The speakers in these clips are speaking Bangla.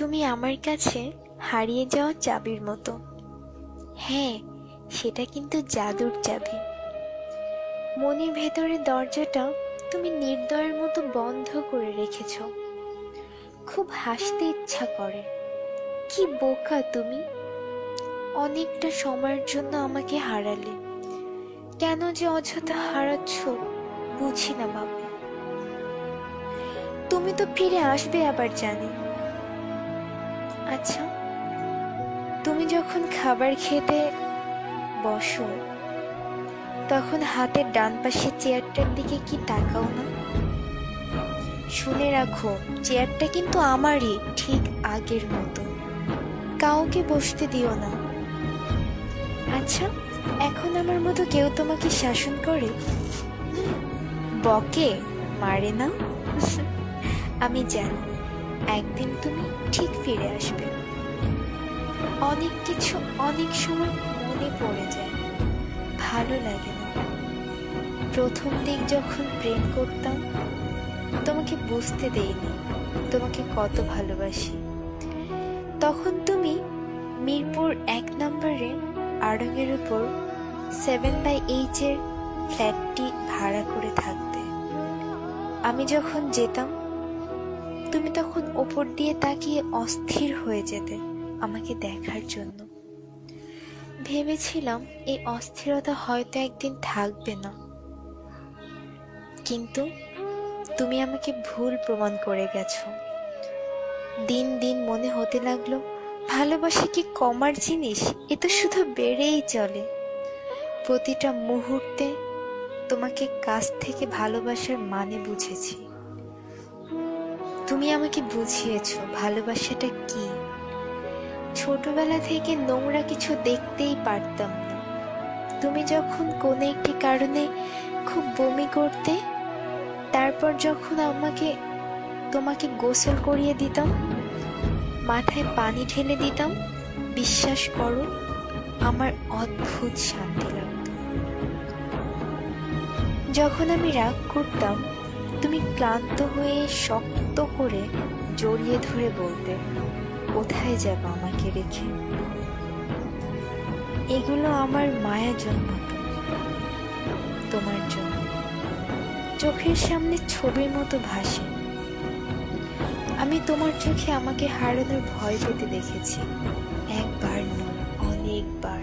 তুমি আমার কাছে হারিয়ে যাওয়া চাবির মতো। হ্যাঁ সেটা কিন্তু জাদুর চাবি। মনের ভেতরের দরজাটা তুমি নির্দয়ের মতো বন্ধ করে রেখেছ। খুব হাসতে ইচ্ছা করে। কি বোকা তুমি? অনেকটা সময়ের জন্য আমাকে হারালে। কেন যে অযথা হারাচ্ছ বুঝি না বাবা। তুমি তো ফিরে আসবে আবার জানি। আচ্ছা তুমি যখন খাবার খেতে বসো, তখন হাতের ডান পাশের চেয়ারটার দিকে কি তাকাও না? শুনে রাখো, চেয়ারটা কিন্তু আমারই, ঠিক আগের মতো। কাউকে বসতে দিও না। আচ্ছা এখন আমার মতো কেউ তোমাকে শাসন করে? বকে, মারে না? আমি জানি। একদিন তুমি ঠিক ফিরে আসবে। অনেক কিছু অনেক সময় মনে পড়ে যায়। ভালো লাগে না। প্রথম দিক যখন প্রেম করতাম, তোমাকে বুঝতে দেইনি, তোমাকে কত ভালোবাসি। তখন তুমি মিরপুর এক নম্বরে আড়ঙের উপর সেভেন বাই এইচ এর ফ্ল্যাটটি ভাড়া করে থাকতে। আমি যখন যেতাম তুমি তখন ওপর দিয়ে তাকিয়ে অস্থির হয়ে যেতে আমাকে দেখার জন্য। ভেবেছিলাম এই অস্থিরতা হয়তো একদিন থাকবে না। কিন্তু তুমি আমাকে ভুল প্রমাণ করে গেছো। দিন দিন মনে হতে লাগল, ভালোবাসা কি কমার জিনিস? এ তো শুধু বেড়েই চলে। প্রতিটা মুহূর্তে তোমাকে কাছ থেকে ভালোবাসার মানে বুঝেছি। তুমি আমাকে বুঝিয়েছ, ভালোবাসাটা কি? ছোটবেলা থেকে নোংরা কিছু দেখতেই পারতাম না। তুমি যখন কোনো একটি কারণে খুব বমি করতে, তারপর যখন আমাকে, তোমাকে গোসল করিয়ে দিতাম, মাথায় পানি ঢেলে দিতাম, বিশ্বাস করো, আমার অদ্ভুত শান্তি লাগত। যখন আমি রাগ করতাম তুমি ক্লান্ত হয়ে শক্ত করে জড়িয়ে ধরে বলতে, কোথায় যাব আমাকে রেখে? এগুলো আমার মায়া জন্মাত তোমার জন্য। চোখের সামনে ছবির মতো ভাসে। আমি তোমার চোখে আমাকে হারানোর ভয় পেতে দেখেছি, একবার নয় অনেকবার।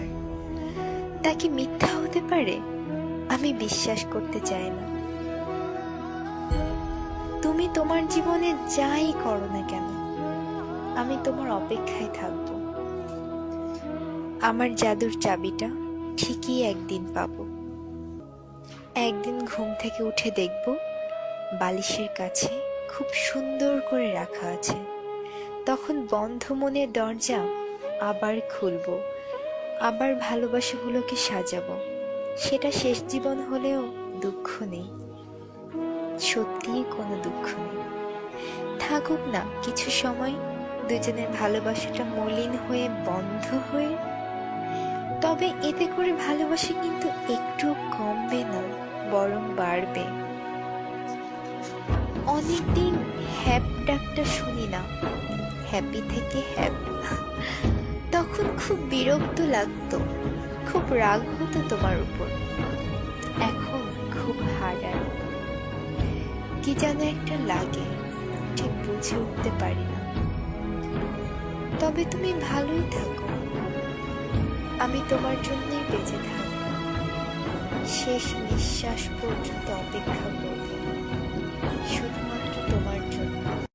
তা কি মিথ্যা হতে পারে? আমি বিশ্বাস করতে চাই না। তুমি তোমার জীবনে যাই করো না কেন, আমি তোমার অপেক্ষায় থাকব। আমার জাদুর চাবিটা ঠিকই একদিন পাবো। একদিন ঘুম থেকে উঠে দেখব বালিশের কাছে খুব সুন্দর করে রাখা আছে। তখন বন্ধ মনের দরজা আবার খুলবো, আবার ভালোবাসাগুলোকে সাজাবো। সেটা শেষ জীবন হলেও দুঃখ নেই। সত্যিই কোনো দুঃখ নেই। থাকুক না, কিছু সময় দুজনের ভালোবাসাটা মলিন হয়ে, বন্ধ হয়ে। তবে এতে করে ভালোবাসা কিন্তু একটু কমবে না, বরং বাড়বে। অনেকদিন হ্যাপ ডাকটা শুনি না, হ্যাপি থেকে হ্যাপ। তখন খুব বিরক্ত লাগতো, খুব রাগ হতো তোমার উপর। এখন খুব হারায় কি যেন একটা লাগে, ঠিক বুঝে উঠতে পারি না। তবে তুমি ভালোই থাকো। আমি তোমার জন্যই বেঁচে থাকব। শেষ নিঃশ্বাস পর্যন্ত অপেক্ষা করব।